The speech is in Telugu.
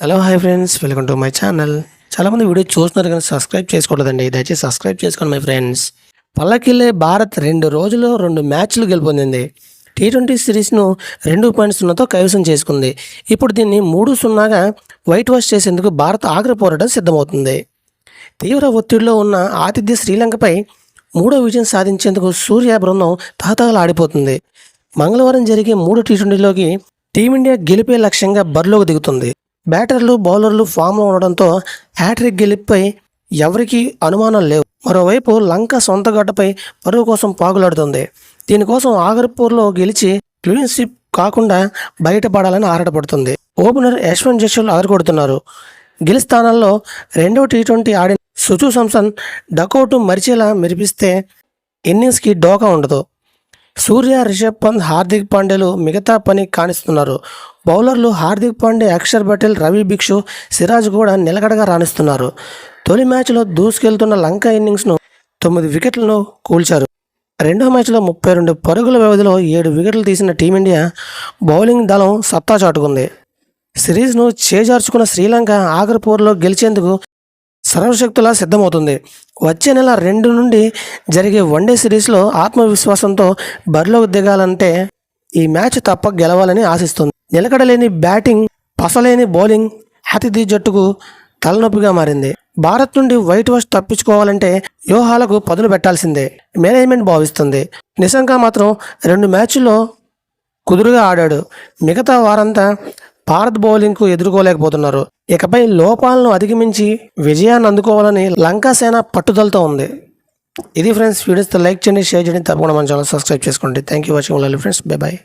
Hello hi friends welcome to my channel చాలామంది వీడియో చూస్తున్నారు కానీ సబ్స్క్రైబ్ చేసుకోలేదండి దయచేసి సబ్స్క్రైబ్ చేసుకోండి మై ఫ్రెండ్స్ పల్లకిలే భారత్ రెండు రోజుల్లో రెండు మ్యాచ్లు గెలుపొందింది. టీ ట్వంటీ సిరీస్ను రెండు పాయింట్ సున్నాతో కైవసం చేసుకుంది. ఇప్పుడు దీన్ని మూడు సున్నాగా వైట్ వాష్ చేసేందుకు భారత్ ఆగ్ర పోరాటం సిద్ధమవుతుంది. తీవ్ర ఒత్తిడిలో ఉన్న ఆతిథ్య శ్రీలంకపై మూడో విజయం సాధించేందుకు సూర్య బృందం తాతాలు ఆడిపోతుంది. మంగళవారం జరిగే మూడు టీ ట్వంటీలోకి టీమిండియా గెలిపే లక్ష్యంగా బరిలోకి దిగుతుంది. బ్యాటర్లు బౌలర్లు ఫామ్లో ఉండడంతో హ్యాట్రిక్ గెలుపుపై ఎవరికీ అనుమానం లేవు. మరోవైపు లంక సొంత గడ్డపై పరువు కోసం పాగులాడుతుంది. దీనికోసం ఆగర్పూర్లో గెలిచి క్లీన్షిప్ కాకుండా బయటపడాలని ఆరాటపడుతుంది. ఓపెనర్ యశ్వంత్ జస్వాల్ అదరగొడుతున్నారు. గిల్ స్థానంలో రెండో టీ ట్వంటీ ఆడిన సుచు సంసన్ డకౌటు మరిచేలా మెరిపిస్తే ఇన్నింగ్స్కి డోకా ఉండదు. సూర్య రిషబ్ పంత్ హార్దిక్ పాండేలు మిగతా పని కానిస్తున్నారు. బౌలర్లు హార్దిక్ పాండే అక్షర్ పటేల్ రవి భిక్షు సిరాజ్ కూడా నిలకడగా రాణిస్తున్నారు. తొలి మ్యాచ్లో దూసుకెళ్తున్న లంక ఇన్నింగ్స్ను తొమ్మిది వికెట్లను కూల్చారు. రెండో మ్యాచ్లో ముప్పై రెండు పరుగుల వ్యవధిలో ఏడు వికెట్లు తీసిన టీమిండియా బౌలింగ్ దళం సత్తా చాటుకుంది. సిరీస్ను చేజార్చుకున్న శ్రీలంక ఆఖరి గెలిచేందుకు సర్వశక్తులా సిద్ధమవుతుంది. వచ్చే నెల రెండు నుండి జరిగే వన్డే సిరీస్లో ఆత్మవిశ్వాసంతో బరిలోకి దిగాలంటే ఈ మ్యాచ్ తప్ప గెలవాలని ఆశిస్తుంది. నిలకడలేని బ్యాటింగ్ పసలేని బౌలింగ్ అతిథి జట్టుకు తలనొప్పిగా మారింది. భారత్ నుండి వైట్ వాష్ తప్పించుకోవాలంటే వ్యూహాలకు పదును పెట్టాల్సిందే మేనేజ్మెంట్ భావిస్తుంది. నిజంగా మాత్రం రెండు మ్యాచ్ల్లో కుదురుగా ఆడాడు. మిగతా వారంతా భారత్ బౌలింగ్కు ఎదుర్కోలేకపోతున్నారు. ఇకపై లోపాలను అధిగమించి విజయాన్ని అందుకోవాలని లంకాసేన పట్టుదలతో ఉంది. ఇది ఫ్రెండ్స్ వీడియోస్ లైక్ చేయండి షేర్ చేయండి తప్పకుండా మన ఛానల్ సబ్స్క్రైబ్ చేసుకోండి. Thank you watching friends bye bye